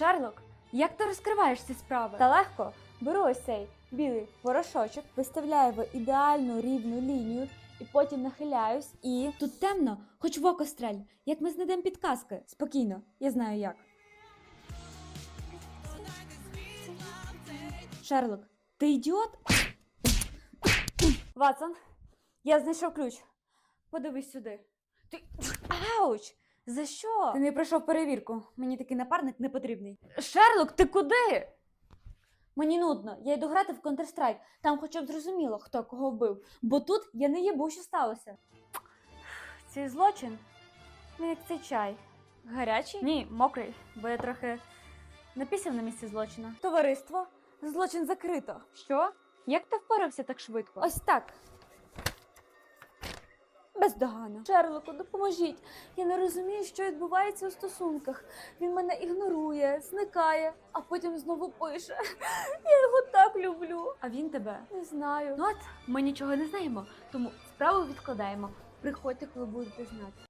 Шерлок, як ти розкриваєш ці справи? Та легко. Беру ось цей білий порошочок, виставляю в ідеальну рівну лінію і потім нахиляюсь і. Тут темно, хоч в око стрель. Як ми знайдемо підказки? Спокійно, я знаю як. Шерлок, ти ідіот? Ватсон, я знайшов ключ. Подивись сюди. Ти. Ауч! За що? Ти не пройшов перевірку. Мені такий напарник не потрібний. Шерлок, ти куди? Мені нудно, я йду грати в Counter-Strike. Там хоча б зрозуміло, хто кого вбив. Бо тут я не їбу, що сталося. Цей злочин не як цей чай. Гарячий? Ні, мокрий, бо я трохи напісяв на місці злочину. Товариство, злочин закрито. Що? Як ти впорався так швидко? Ось так. Бездоганно. Шерлоку, допоможіть. Я не розумію, що відбувається у стосунках. Він мене ігнорує, зникає, а потім знову пише. Я його так люблю. А він тебе не знаю. Ну от ми нічого не знаємо, тому справу відкладаємо. Приходьте, коли будете знати.